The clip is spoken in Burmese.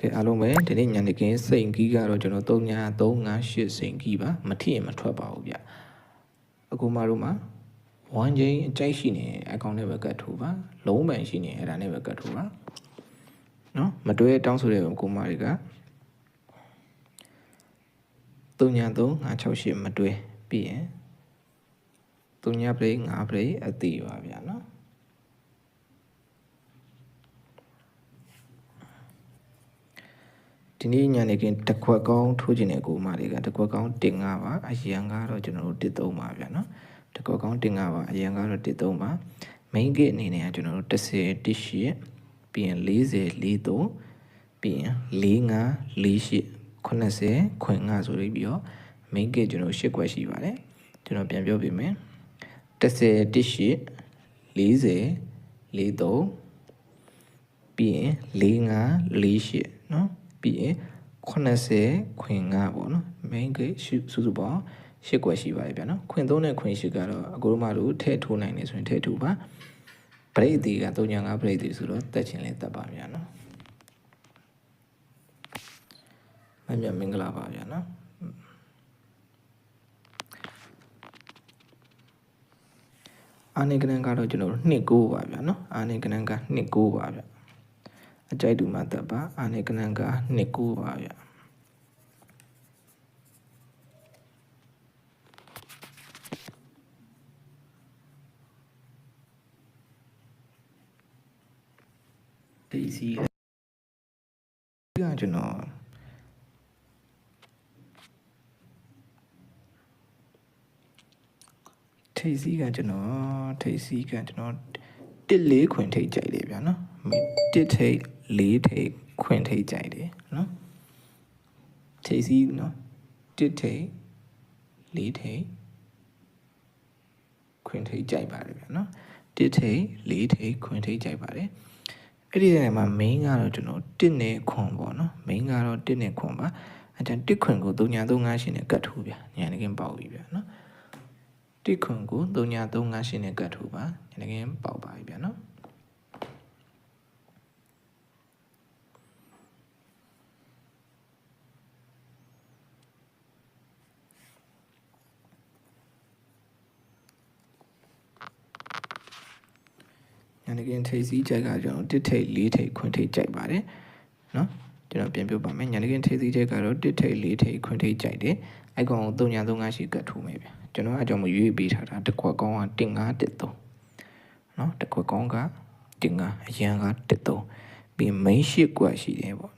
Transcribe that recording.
ကဲအားလုံးပဲဒီနေ့ညနေခင်းစိန်ကြီးကတော့ကျွန်တော်3ည358စိန်ကြီးပါမထီရင်မထွက်ပါဘူးဗျအခုမှတို့မှာ1ချိန်အကြိုက်ရှိနေအကောင့်နဲ့ပဲကတ်ထိုးပါလုံးပန်ရှိနေအဲ့ဒါနဲ့ပဲကတ်ထိုးပါနော်မတွဲတောင်းဆိုတဲ့ကိုမတွေက3ည358မတွဲပြီးရင်3ညပရိ5ပရိအတိပါဗျာနော် ဒီနေ့ညနေခင်းတစ်ခွက်ကောင်းထိုးခြင်းတဲ့ကိုမတွေကတစ်ခွက်ကောင်းတင်5ပါအရန်ကတော့ကျွန်တော်တို့တစ်3ပါဗျာနော်တစ်ခွက်ကောင်းတင်5ပါအရန်ကတော့တစ်3ပါ main gate အနေနဲ့ကကျွန်တော်တို့10 18ပြီးရင်40 43ပြီးရင်45 48 90ခွင်5ဆိုပြီးတော့ main gate ကျွန်တော်10ခွက်ရှိပါတယ်ကျွန်တော်ပြန်ပြောပြမယ်10 18 40 43ပြီးရင်45 48เนาะ ပြီးရင်80ခွင်9ပေါ့နော် main gate စုစုပေါင်း10ကွက်ရှိပါတယ်ဗျာနော်ခွင်3နဲ့ခွင်10ကတော့အကိုတို့မတို့ထည့်ထိုးနိုင်နေဆိုရင်ထည့်ထိုးပါ break ဒီက3.5 break ဒီဆိုတော့တက်ချင်လဲတက်ပါဗျာနော်မမြမင်္ဂလာပါဗျာနော်အာနေကနန်ကတော့ကျွန်တော်တို့2ကိုပါဗျာနော်အာနေကနန်က2ကိုပါဗျာ အကြိုက်တူမှတက်ပါအာနေကနန်က2ကိုပါဗျာဒီစီကကျွန်တော်ထိပ်စီးကကျွန်တော်ထိပ်စီးကကျွန်တော်တစ်လေးခွင်ထိပ်ကြိုက်တယ်ဗျာနော်တစ်ထိပ် လေးထိပ်ခွင်ထိပ်ကြိုက်တယ်နော်ထိပ်စီးနော်တစ်ထိပ်လေးထိပ်ခွင်ထိပ်ကြိုက်ပါတယ်ဗျာနော်တစ်ထိပ်လေးထိပ်ခွင်ထိပ်ကြိုက်ပါတယ်အဲ့ဒီထဲမှာ main ကတော့ကျွန်တော်တစ်နဲ့ခွန်ပေါ့နော် main ကတော့တစ်နဲ့ခွန်ပါအဲ့ဒါတစ်ခွင်ကို3ညာ3ရှင်နဲ့ကတ်ထိုးဗျာညာနေကင်းပေါက်ပြီဗျာနော်တိခွန်ကို3938နဲ့ကတ်ထိုးပါညနေခင်းပေါက်ပါပြီဗျာနော် ညာနေကင်ထိပ်စည်းကြိုက်ကကျွန်တော်တစ်ထိပ်လေးထိပ်ခွန်းထိပ်ကြိုက်ပါတယ်နော်ကျွန်တော်ပြန်ပြပါမယ်ညာနေကင်ထိပ်စည်းကြိုက်ကတော့တစ်ထိပ်လေးထိပ်ခွန်းထိပ်ကြိုက်တယ် icon ကို3938ရှိကတ်ထိုးမယ်ဗျကျွန်တော်အကြောင်းမရွေးပေးထားတာတစ်ခွက်ကောင်းက1513နော်တစ်ခွက်ကောင်းက15အရန်က13ပြီး main ရှစ်ကွက်ရှိတယ်ပေါ့